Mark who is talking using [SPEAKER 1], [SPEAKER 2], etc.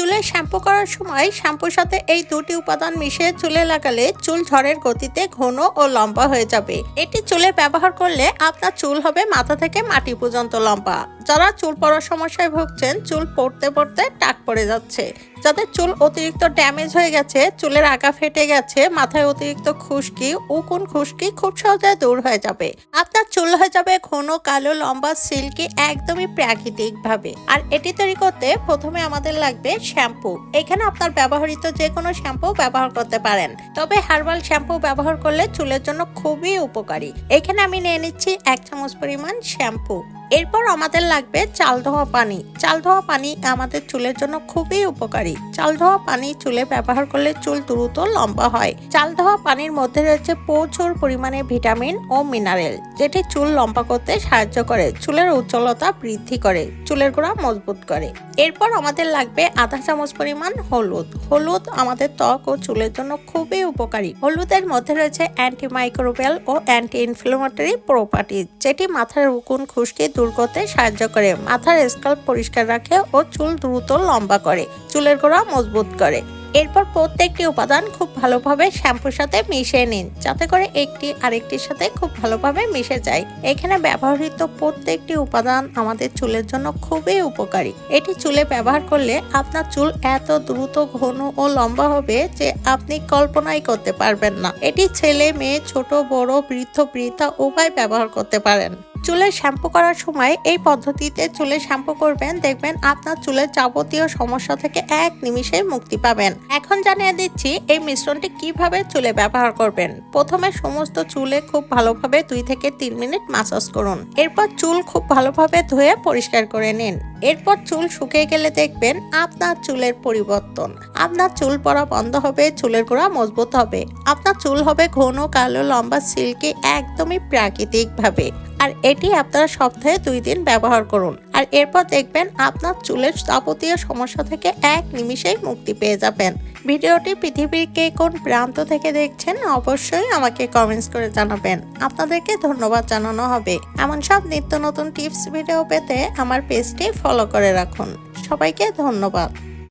[SPEAKER 1] চুলে শ্যাম্পু করার সময় শ্যাম্পুর সাথে এই দুটি উপাদান মিশিয়ে চুলে লাগালে চুল ঝড়ের গতিতে ঘন ও লম্বা হয়ে যাবে। এটি চুলে ব্যবহার করলে আপনার চুল হবে মাথা থেকে মাটি পর্যন্ত লম্বা। যারা চুল পড়ার সমস্যায় ভুগছেন, চুল পড়তে পড়তে টাক পড়ে যাচ্ছে। যাদের চুল অতিরিক্ত ড্যামেজ হয়ে গেছে, চুলের আগা ফেটে গেছে, মাথায় অতিরিক্ত খুশকি, উকুন খুশকি খুব সহজে দূর হয়ে যাবে। আপনার চুল হয়ে যাবে ঘন, কালো, লম্বা সিল্কি একদমই প্রাকৃতিক ভাবে আর এটি তৈরি করতে প্রথমে আমাদের লাগবে শ্যাম্পু। এখানে আপনার ব্যবহৃত যে কোনো শ্যাম্পু ব্যবহার করতে পারেন। তবে হার্বাল শ্যাম্পু ব্যবহার করলে চুলের জন্য খুবই উপকারী। এখানে আমি নিয়ে নিচ্ছি এক চামচ পরিমাণ শ্যাম্পু। এরপর আমাদের লাগবে চাল ধোয়া পানি। চাল ধোয়া পানি আমাদের চুলের জন্য খুবই উপকারী। চাল ধোয়া পানি চুলে ব্যবহার করলে চুল দ্রুত লম্বা হয়। চাল ধোয়া পানির মধ্যে রয়েছে প্রচুর পরিমাণে ভিটামিন ও মিনারেল, যেটি চুল লম্বা করতে সাহায্য করে, চুলের উজ্জ্বলতা বৃদ্ধি করে, চুলের গোড়া মজবুত করে। এরপর আমাদের লাগবে আধা চামচ পরিমাণ হলুদ। হলুদ আমাদের ত্বক ও চুলের জন্য খুবই উপকারী। হলুদের মধ্যে রয়েছে অ্যান্টি মাইক্রোবিয়াল ও অ্যান্টি ইনফ্লামেটরি প্রপার্টিজ যেটি মাথার উকুন, খুশকি দূর করতে সাহায্য করে। মাথার স্কাল্প পরিষ্কার রাখে ও চুল দ্রুত লম্বা করে। চুলের গোড়া মজবুত করে। এরপর প্রত্যেকটি উপাদান খুব ভালোভাবে শ্যাম্পুর সাথে মিশিয়ে নিন, যাতে করে একটি আরেকটির সাথে খুব ভালোভাবে মিশে যায়। এখানে ব্যবহৃত প্রত্যেকটি উপাদান আমাদের চুলের জন্য খুবই উপকারী। এটি চুলে ব্যবহার করলে আপনার চুল এত দ্রুত ঘন ও লম্বা হবে যে আপনি কল্পনাই করতে পারবেন না। এটি ছেলে, মেয়ে, ছোট, বড়, বৃদ্ধ বৃদ্ধা উভয় ব্যবহার করতে পারেন। চুলের শ্যাম্পু করার সময় এই পদ্ধতিতে চুলে শ্যাম্পু করবেন। দেখবেন আপনার চুলের যাবতীয় সমস্যা থেকে এক নিমিষে মুক্তি পাবেন। এখন জানিয়ে দিচ্ছি এই মিশ্রণটি কীভাবে চুলে ব্যবহার করবেন। প্রথমে সমস্ত চুলে খুব ভালোভাবে দুই থেকে তিন মিনিট মাসাজ করুন। এরপর চুল খুব ভালোভাবে ধুয়ে পরিষ্কার করে নিন। এরপর চুল শুকিয়ে গেলে দেখবেন আপনার চুলের পরিবর্তন। আপনার চুল পড়া বন্ধ হবে, চুলের গোড়া মজবুত হবে। আপনার চুল হবে ঘন, কালো, লম্বা, সিল্কি, একদমই প্রাকৃতিক ভাবে আর এটি আপনারা সপ্তাহে দুই দিন ব্যবহার করুন। আর এরপর দেখবেন আপনার চুলের যাবতীয় সমস্যা থেকে এক নিমিষেই মুক্তি পেয়ে যাবেন। ভিডিওটি পৃথিবীর কে কোন প্রান্ত থেকে দেখছেন অবশ্যই আমাকে কমেন্টস করে জানাবেন। আপনাদেরকে ধন্যবাদ জানানো হবে। এমন সব নিত্য নতুন টিপস ভিডিও পেতে আমার পেজটি ফলো করে রাখুন। সবাইকে ধন্যবাদ।